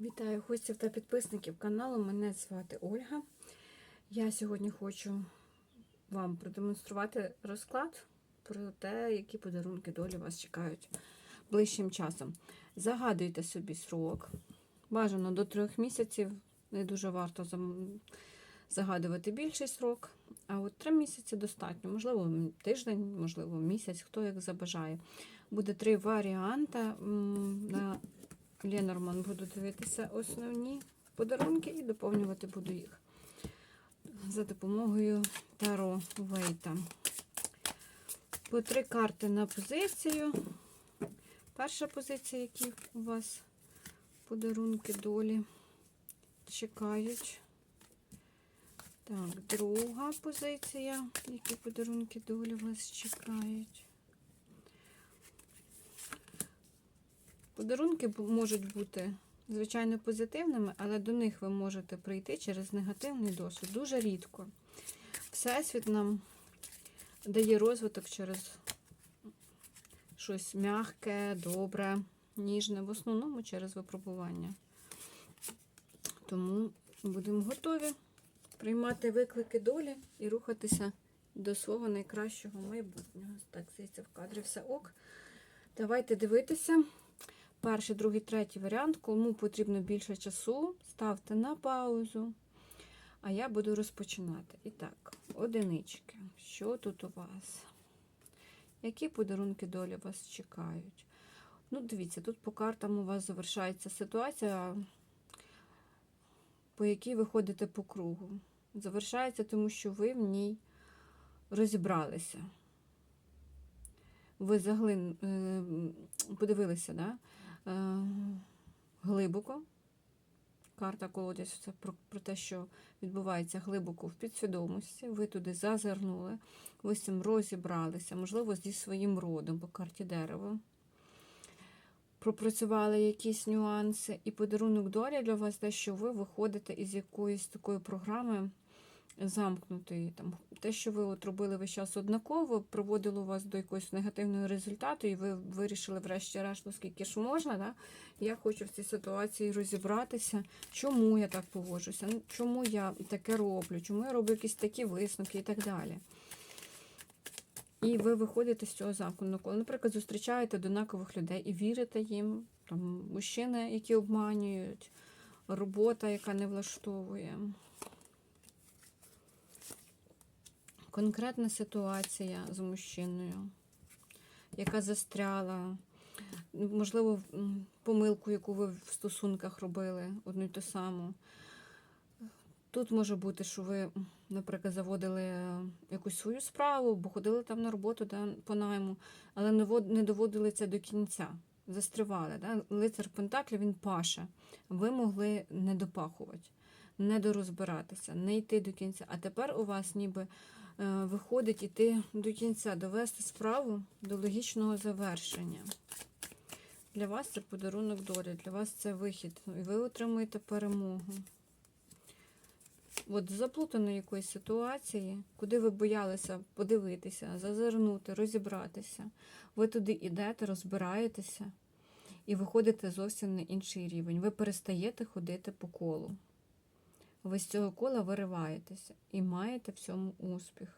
Вітаю гостів та підписників каналу. Мене звати Ольга. Я сьогодні хочу вам продемонструвати розклад про те, які подарунки долі вас чекають ближчим часом. Загадуйте собі срок. Бажано до трьох місяців. Не дуже варто загадувати більший срок. А от три місяці достатньо. Можливо, тиждень, можливо, місяць, хто як забажає. Буде три варіанти. На Ленорман буду дивитися основні подарунки і доповнювати буду їх за допомогою Таро Вейта. По три карти на позицію. Перша позиція, які у вас подарунки долі чекають. Так, друга позиція, які подарунки долі вас чекають. Подарунки можуть бути, звичайно, позитивними, але до них ви можете прийти через негативний досвід. Дуже рідко. Всесвіт нам дає розвиток через щось м'яке, добре, ніжне, в основному через випробування. Тому будемо готові приймати виклики долі і рухатися до свого найкращого майбутнього. Так, здається, в кадрі все ок. Давайте дивитися. Перший, другий, третій варіант. Кому потрібно більше часу, ставте на паузу. А я буду розпочинати. І так, одинички. Що тут у вас? Які подарунки долі вас чекають? Ну, дивіться, тут по картам у вас завершається ситуація, по якій ви ходите по кругу. Завершається, тому що ви в ній розібралися. Ви заглин... е, подивилися, да? Е, глибоко. Карта колодязь це про, про те, що відбувається глибоко в підсвідомості. Ви туди зазирнули, ви з цим розібралися, можливо, зі своїм родом по карті дерева. Пропрацювали якісь нюанси, і подарунок долі для вас те, що ви виходите із якоїсь такої програми замкнутої. Там, те, що ви от робили весь час однаково, приводило вас до якогось негативного результату, і ви вирішили, врешті-решт, ну скільки ж можна. Да? Я хочу в цій ситуації розібратися, чому я так поводжуся, ну, чому я таке роблю, чому я роблю якісь такі висновки і так далі. І ви виходите з цього замкненого кола. Наприклад, зустрічаєте однакових людей і вірите їм, там мужчини, які обманюють, робота, яка не влаштовує. Конкретна ситуація з мужчиною, яка застряла, можливо, помилку, яку ви в стосунках робили, одну й ту саму. Тут може бути, що ви, наприклад, заводили е, якусь свою справу, або ходили там на роботу да, по найму, але не доводили це до кінця. Застрівали. Да? Лицар Пентаклі він паше. Ви могли не допахувати, не дорозбиратися, не йти до кінця. А тепер у вас ніби е, виходить іти до кінця, довести справу до логічного завершення. Для вас це подарунок долі, для вас це вихід. І ви отримуєте перемогу. От заплутаної якоїсь ситуації, куди ви боялися подивитися, зазирнути, розібратися. Ви туди йдете, розбираєтеся і виходите зовсім на інший рівень. Ви перестаєте ходити по колу. Ви з цього кола вириваєтеся і маєте в цьому успіх.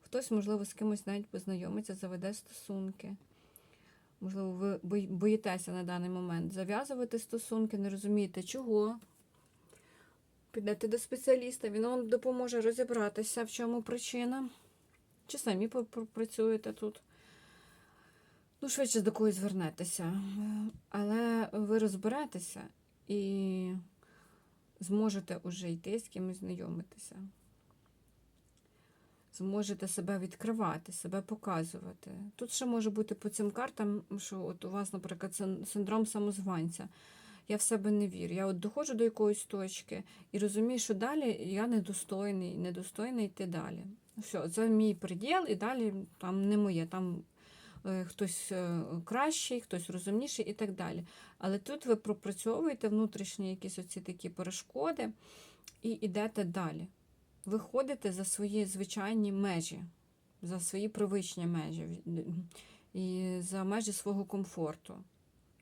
Хтось, можливо, з кимось навіть познайомиться, заведе стосунки. Можливо, ви боїтеся на даний момент зав'язувати стосунки, не розумієте, чого. Підете до спеціаліста, він вам допоможе розібратися, в чому причина. Чи самі попрацюєте тут. Ну, швидше до когось звернетеся. Е, Але ви розберетеся і зможете уже йти з кимось знайомитися. Зможете себе відкривати, себе показувати. Тут ще може бути по цим картам, що от у вас, наприклад, син- синдром самозванця. Я в себе не вірю. Я от доходжу до якоїсь точки і розумію, що далі я недостойний, недостойний йти далі. Все, це мій приділ, і далі там не моє. Там хтось е, кращий, хтось розумніший і так далі. Але тут ви пропрацьовуєте внутрішні якісь оці такі перешкоди і йдете далі. Виходите за свої звичайні межі, за свої привичні межі і за межі свого комфорту.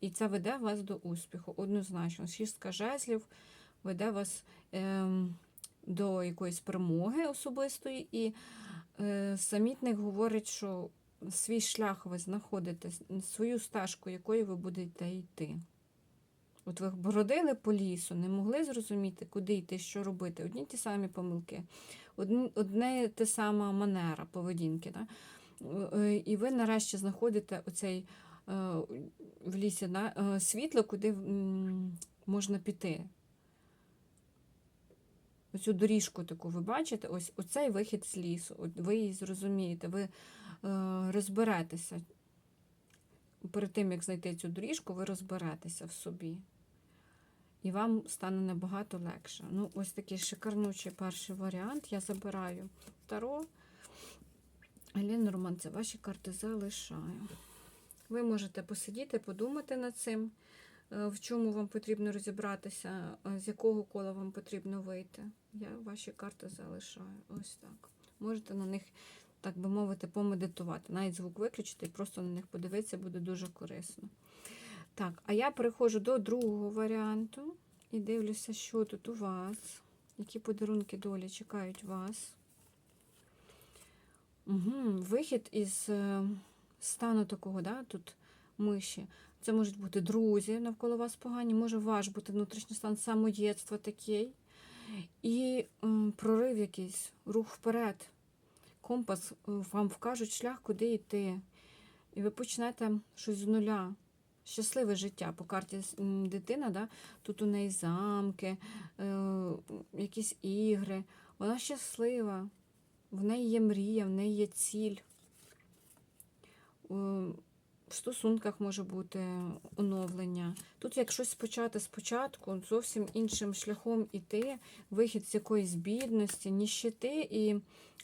І це веде вас до успіху. Однозначно. Шістка жезлів веде вас ем, до якоїсь перемоги особистої. І е, самітник говорить, що свій шлях ви знаходите, свою стежку, якою ви будете йти. От ви бродили по лісу, не могли зрозуміти, куди йти, що робити. Одні ті самі помилки, одне те сама манера поведінки. Да? Е, І ви нарешті знаходите оцей е, в лісі да, е, світло, куди можна піти. Оцю доріжку таку ви бачите, ось оцей вихід з лісу. От ви її зрозумієте, ви е, розберетеся. Перед тим, як знайти цю доріжку, ви розберетеся в собі. І вам стане набагато легше. Ну, ось такий шикарнучий перший варіант. Я забираю Таро. Ленорман, це ваші карти залишаю. Ви можете посидіти, подумати над цим, е, в чому вам потрібно розібратися, е, з якого кола вам потрібно вийти. Я ваші карти залишаю. Ось так. Можете на них, так би мовити, помедитувати. Навіть звук виключити і просто на них подивитися буде дуже корисно. Так, а я переходжу до другого варіанту і дивлюся, що тут у вас, які подарунки долі чекають вас. Угу, Вихід із е, стану такого, да, тут миші. Це можуть бути друзі навколо вас погані, може ваш бути внутрішній стан самоєдства такий. І м, прорив якийсь, рух вперед. Компас е, вам вкажуть шлях, куди йти. І ви почнете щось з нуля. Щасливе життя по карті дитина, да? тут у неї замки, е, якісь ігри. Вона щаслива, в неї є мрія, в неї є ціль. В стосунках може бути оновлення. Тут, як щось почати спочатку, зовсім іншим шляхом іти, вихід з якоїсь бідності, ніщити і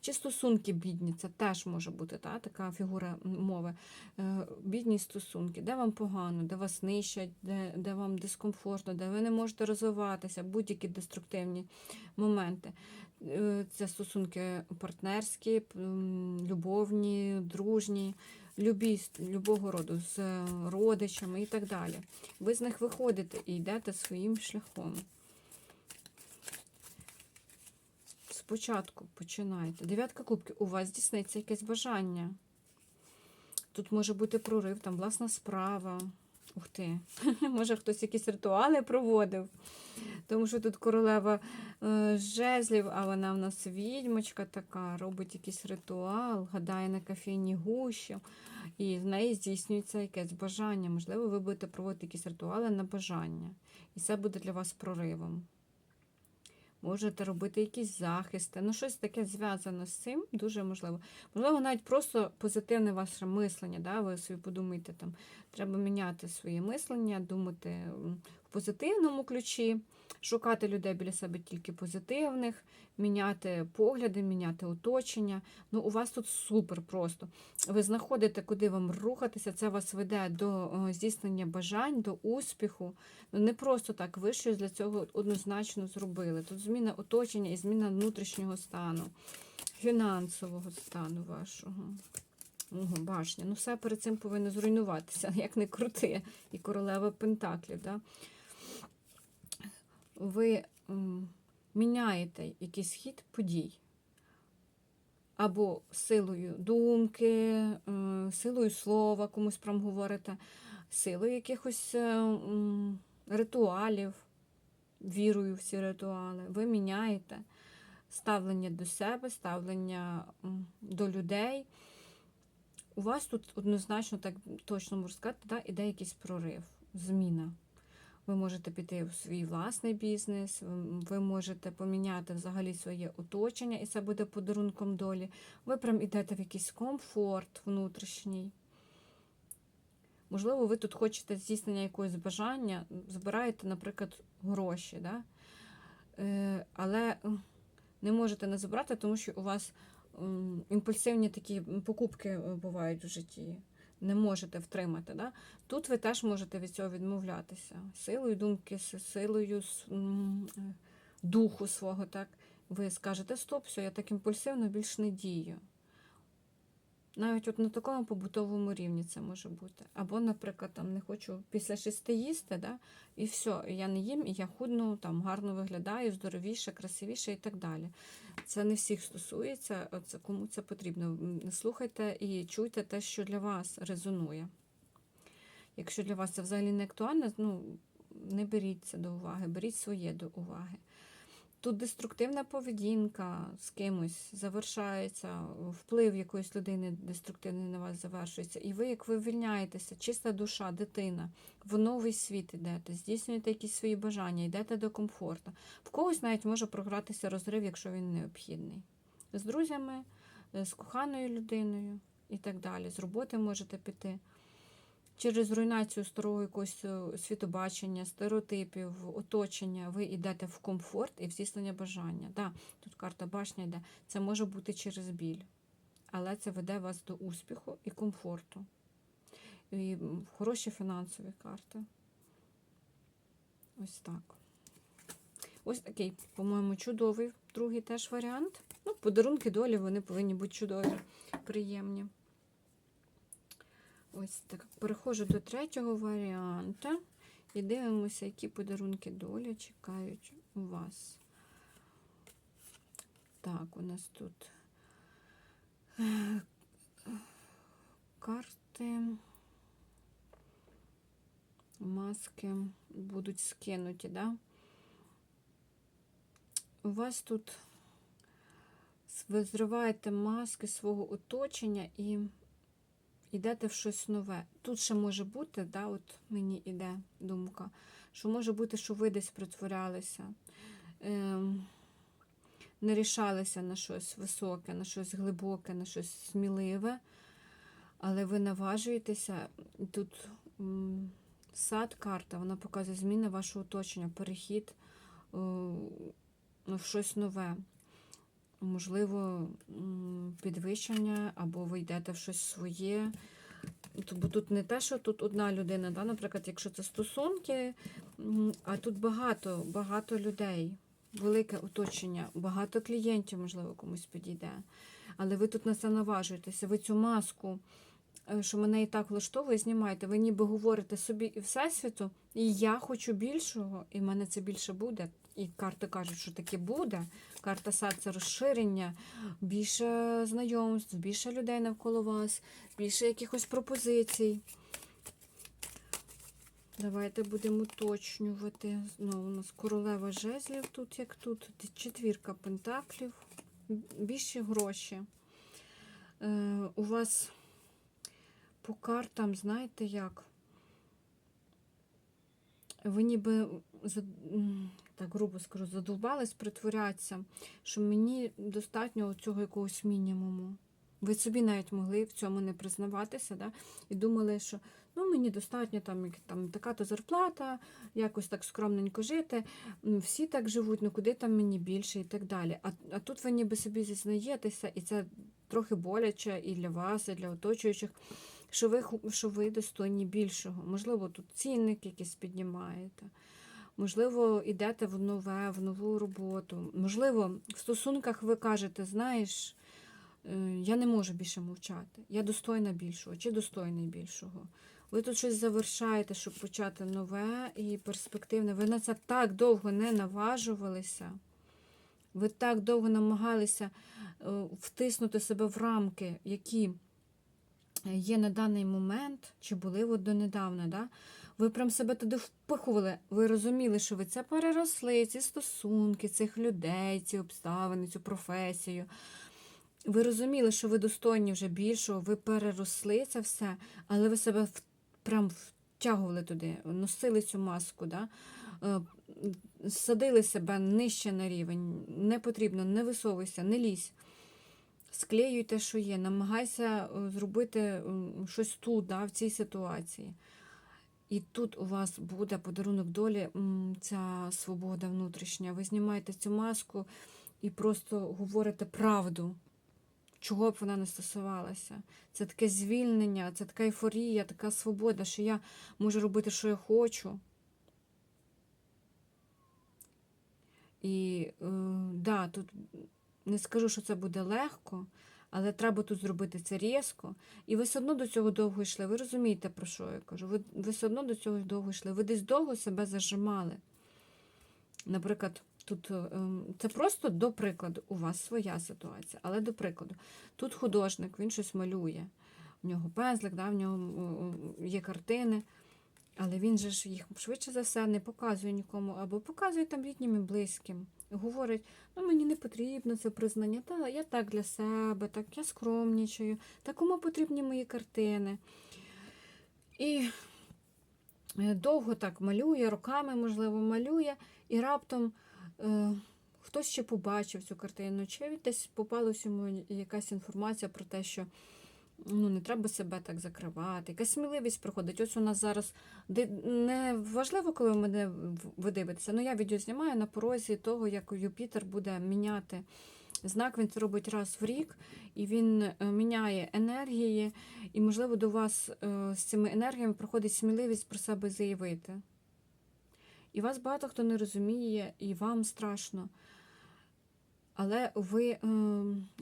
чи стосунки бідні, це теж може бути та, така фігура мови. Е, Бідні стосунки, де вам погано, де вас нищать, де, де вам дискомфортно, де ви не можете розвиватися, будь-які деструктивні моменти. Е, Це стосунки партнерські, любовні, дружні, любі, любого роду з е, родичами і так далі. Ви з них виходите і йдете своїм шляхом. Спочатку починайте. Дев'ятка кубків. У вас здійсниться якесь бажання. Тут може бути прорив, там власна справа. Ух ти, може хтось якісь ритуали проводив. Тому що тут королева е, жезлів, а вона в нас відьмочка така, робить якийсь ритуал, гадає на кофейні гущі, і в неї здійснюється якесь бажання. Можливо, ви будете проводити якісь ритуали на бажання. І це буде для вас проривом. Можете робити якісь захисти. Ну, щось таке зв'язано з цим, дуже можливо. Можливо, навіть просто позитивне ваше мислення. Да? Ви собі подумайте, там, треба міняти своє мислення, думати позитивному ключі, шукати людей біля себе тільки позитивних, міняти погляди, міняти оточення. Ну, у вас тут супер просто. Ви знаходите, куди вам рухатися, це вас веде до здійснення бажань, до успіху. Ну, не просто так, ви щось для цього однозначно зробили. Тут зміна оточення і зміна внутрішнього стану, фінансового стану вашого. Ого, башня. Ну, все перед цим повинно зруйнуватися, як не крути. І королева Пентаклів. Да? Ви міняєте якийсь хід подій. Або силою думки, силою слова комусь прям говорите, силою якихось е, ритуалів, вірою в ці ритуали. Ви міняєте ставлення до себе, ставлення до людей. У вас тут однозначно, так точно можу сказати, да, іде якийсь прорив, зміна. Ви можете піти в свій власний бізнес, ви- можете поміняти взагалі своє оточення, і це буде подарунком долі. Ви прям ідете в якийсь комфорт внутрішній. Можливо, ви тут хочете здійснення якогось бажання, збираєте, наприклад, гроші, да? е, але не можете не забрати, тому що у вас імпульсивні такі покупки е, бувають в житті. Не можете втримати. Да? Тут ви теж можете від цього відмовлятися. Силою думки, силою е, духу свого. так? Ви скажете, стоп, все, я так імпульсивно більш не дію. Навіть от на такому побутовому рівні це може бути. Або, наприклад, там не хочу після шести їсти, да, і все, я не їм, і я худну, там гарно виглядаю, здоровіше, красивіше і так далі. Це не всіх стосується, це кому це потрібно. Слухайте і чуйте те, що для вас резонує. Якщо для вас це взагалі не актуально, ну, не беріть це до уваги, беріть своє до уваги. Тут деструктивна поведінка з кимось завершається, вплив якоїсь людини деструктивний на вас завершується. І ви, як ви вивільняєтеся, чиста душа, дитина, в новий світ йдете, здійснюєте якісь свої бажання, йдете до комфорту. В когось навіть може програтися розрив, якщо він необхідний. З друзями, з коханою людиною і так далі. З роботи можете піти. Через руйнацію старого якогось е, світобачення, стереотипів, оточення, ви йдете в комфорт і в здійснення бажання. Да, тут карта башня йде. Це може бути через біль, але це веде вас до успіху і комфорту. І хороші фінансові карти. Ось так. Ось такий, по-моєму, чудовий другий теж варіант. Ну, подарунки долі вони повинні бути чудові, приємні. Ось так. Переходжу до третього варіанта і дивимося, які подарунки долі чекають у вас. Так, у нас тут е, карти, маски будуть скинуті, да? У вас тут ви зриваєте маски свого оточення і йдете в щось нове. Тут ще може бути, да, от мені йде думка, що може бути, що ви десь притворялися, ем, не рішалися на щось високе, на щось глибоке, на щось сміливе, але ви наважуєтеся. Тут сад, карта, вона показує зміни вашого оточення, перехід е, в щось нове. Можливо, підвищення, або ви йдете в щось своє. Бо тут не те, що тут одна людина, да? наприклад, якщо це стосунки, а тут багато, багато людей, велике оточення, багато клієнтів, можливо, комусь підійде. Але ви тут на це наважуєтеся, ви цю маску, е, що мене і так влаштовує, знімаєте. Ви ніби говорите собі і Всесвіту, і я хочу більшого, і в мене це більше буде. І карти кажуть, що таке буде. Карта сад це розширення, більше знайомств, більше людей навколо вас, більше якихось пропозицій. Давайте будемо уточнювати. Знову у нас королева жезлів тут, як тут, четвірка пентаклів, більші гроші. Е, у вас по картам, знаєте як? Ви ніби так грубо скажу, задовбались притворятися, що мені достатньо цього якогось мінімуму. Ви собі навіть могли в цьому не признаватися, да? і думали, що ну, мені достатньо там, там така-то зарплата, якось так скромненько жити. Всі так живуть, ну куди там мені більше і так далі. А, а тут ви ніби собі зізнаєтеся, і це трохи боляче і для вас, і для оточуючих, що ви, що ви достойні більшого. Можливо, тут цінник якийсь піднімаєте. Можливо, йдете в нове, в нову роботу. Можливо, в стосунках ви кажете, знаєш, е, я не можу більше мовчати. Я достойна більшого чи достойний більшого. Ви тут щось завершаєте, щоб почати нове і перспективне. Ви на це так довго не наважувалися. Ви так довго намагалися е, втиснути себе в рамки, які є на даний момент, чи були от донедавна, да? ви прям себе туди впихували. Ви розуміли, що ви це переросли, ці стосунки, цих людей, ці обставини, цю професію. Ви розуміли, що ви достойні вже більшого, ви переросли це все, але ви себе в- прям втягували туди, носили цю маску, да? е, садили себе нижче на рівень. Не потрібно, не висовуйся, не лізь. Склеюй те, що є, намагайся е, зробити щось тут, да, в цій ситуації. І тут у вас буде подарунок долі, ця свобода внутрішня. Ви знімаєте цю маску і просто говорите правду, чого б вона не стосувалася. Це таке звільнення, це така ейфорія, така свобода, що я можу робити, що я хочу. І е, да, тут не скажу, що це буде легко, Але треба тут зробити це різко. І ви все одно до цього довго йшли. Ви розумієте, про що я кажу? Ви, ви все одно до цього довго йшли. Ви десь довго себе зажимали. Наприклад, тут е, ем, це просто до прикладу, у вас своя ситуація, але до прикладу, тут художник, він щось малює. У нього пензлик, да, в нього є картини, але він же ж їх швидше за все не показує нікому, або показує там ріднім і близьким. Говорить, ну мені не потрібно це признання, та я так для себе, так я скромнічаю, та кому потрібні мої картини. І е, довго так малює, роками, можливо, малює, і раптом е, хтось ще побачив цю картину, чи десь попалась йому якась інформація про те, що ну, не треба себе так закривати, якась сміливість приходить. Ось у нас зараз не важливо, коли мене ви дивитеся, але я відео знімаю на порозі того, як Юпітер буде міняти знак, він це робить раз в рік, і він е, міняє енергії, і, можливо, до вас е, з цими енергіями приходить сміливість про себе заявити. І вас багато хто не розуміє, і вам страшно. Але ви е,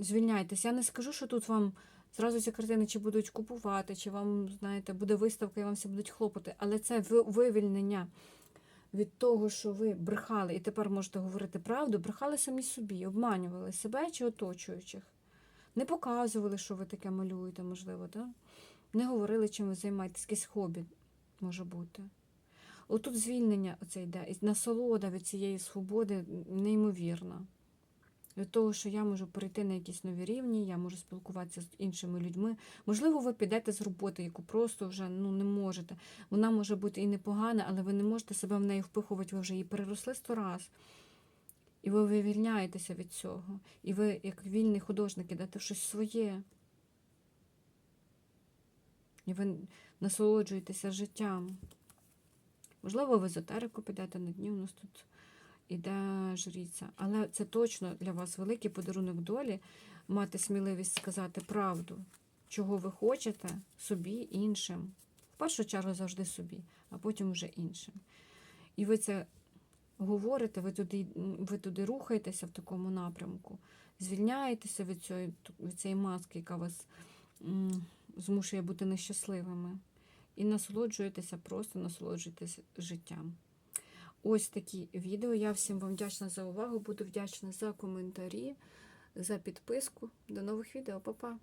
звільняєтесь. Я не скажу, що тут вам зразу ці картини чи будуть купувати, чи вам, знаєте, буде виставка і вам всі будуть хлопати. Але це вивільнення від того, що ви брехали, і тепер можете говорити правду, брехали самі собі, обманювали себе чи оточуючих. Не показували, що ви таке малюєте, можливо, так? не говорили, чим ви займаєтесь, якесь хобі може бути. Отут звільнення оце йде, і насолода від цієї свободи неймовірна. Від того, що я можу перейти на якісь нові рівні, я можу спілкуватися з іншими людьми. Можливо, ви підете з роботи, яку просто вже ну, не можете. Вона може бути і непогана, але ви не можете себе в неї впихувати, ви вже її переросли сто раз. І ви вивільняєтеся від цього. І ви, як вільний художник, ідете в щось своє. І ви насолоджуєтеся життям. Можливо, в езотерику підете на дні, у нас тут іде жріця. Але це точно для вас великий подарунок долі мати сміливість сказати правду, чого ви хочете собі, іншим. В першу чергу завжди собі, а потім вже іншим. І ви це говорите, ви туди, ви туди рухаєтеся в такому напрямку, звільняєтеся від цієї, від цієї маски, яка вас м, змушує бути нещасливими. І насолоджуєтеся, просто насолоджуєтеся життям. Ось такі відео. Я всім вам вдячна за увагу. Буду вдячна за коментарі, за підписку. До нових відео, Па-па!